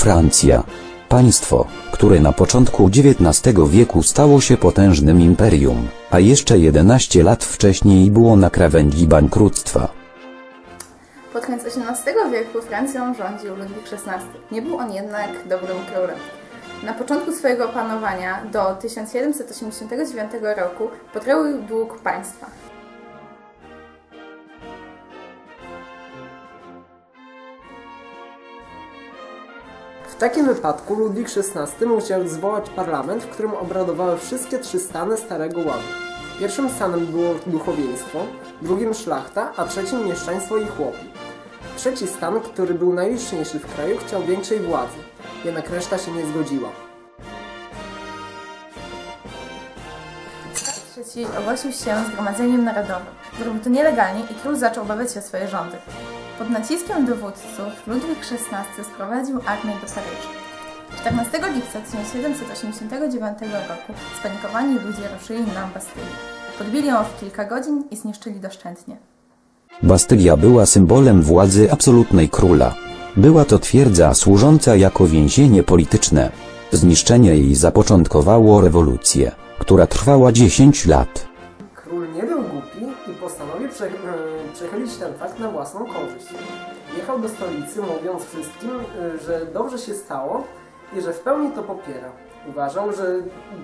Francja. Państwo, które na początku XIX wieku stało się potężnym imperium, a jeszcze 11 lat wcześniej było na krawędzi bankructwa. Pod koniec XVIII wieku Francją rządził Ludwik XVI. Nie był on jednak dobrym królem. Na początku swojego panowania do 1789 roku potroił dług państwa. Takim wypadku Ludwik XVI musiał zwołać parlament, w którym obradowały wszystkie trzy stany Starego Ładu. Pierwszym stanem było duchowieństwo, drugim szlachta, a trzecim mieszczaństwo i chłopi. Trzeci stan, który był najliczniejszy w kraju, chciał większej władzy, jednak reszta się nie zgodziła. III ogłosił się Zgromadzeniem Narodowym. Zrobił to nielegalnie i król zaczął obawiać się o swoje rządy. Pod naciskiem dowódców Ludwik XVI sprowadził armię do Paryża. 14 lipca 1789 roku spanikowani ludzie ruszyli na Bastylię. Podbili ją w kilka godzin i zniszczyli doszczętnie. Bastylia była symbolem władzy absolutnej króla. Była to twierdza służąca jako więzienie polityczne. Zniszczenie jej zapoczątkowało rewolucję, która trwała 10 lat. Prze, ten fakt na własną korzyść. Jechał do stolicy mówiąc wszystkim, e, że dobrze się stało i że w pełni to popiera. Uważał, że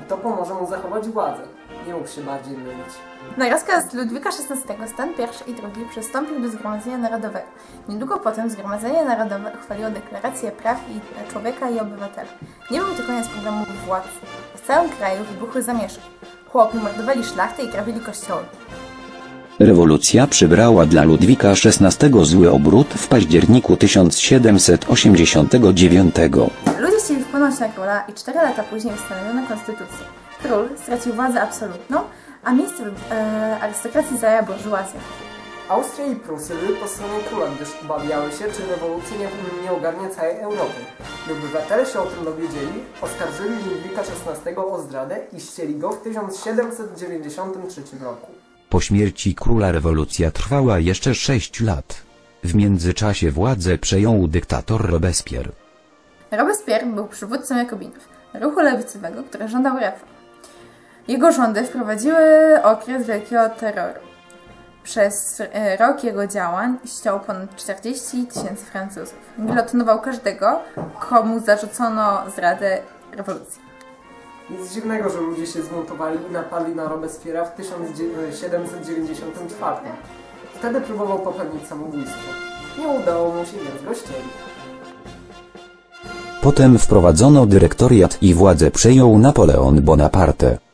to pomoże mu zachować władzę. Nie mógł się bardziej mylić. Na rozkaz Ludwika XVI stan pierwszy i drugi przystąpił do Zgromadzenia Narodowego. Niedługo potem Zgromadzenie Narodowe uchwaliło deklarację praw i człowieka i obywatela. Nie był to koniec problemu władzy. W całym kraju wybuchły zamieszki. Chłopi mordowali szlachtę i grabili kościoły. Rewolucja przybrała dla Ludwika XVI zły obrót w październiku 1789. Ludzie chcieli wpłynąć na króla i cztery lata później ustanowiono konstytucję. Król stracił władzę absolutną, a miejsce e, arystokracji zajęła burżuazja. Austria i Prusy były po stronie króla, gdyż obawiały się, czy rewolucja nie, nie ogarnie całej Europy. Gdy obywatele się o tym dowiedzieli, oskarżyli Ludwika XVI o zdradę i ścieli go w 1793 roku. Po śmierci króla rewolucja trwała jeszcze 6 lat. W międzyczasie władzę przejął dyktator Robespierre. Robespierre był przywódcą Jakobinów, ruchu lewicowego, który żądał reform. Jego rządy wprowadziły okres wielkiego terroru. Przez e, rok jego działań ściął ponad 40 tysięcy Francuzów. Gilotynował każdego, komu zarzucono zradę rewolucji. Nic dziwnego, że ludzie się zmontowali i napadli na Robespierre'a w 1794. Wtedy próbował popełnić samobójstwo. Nie udało mu się, więc go. Potem wprowadzono dyrektoriat i władzę przejął Napoleon Bonaparte.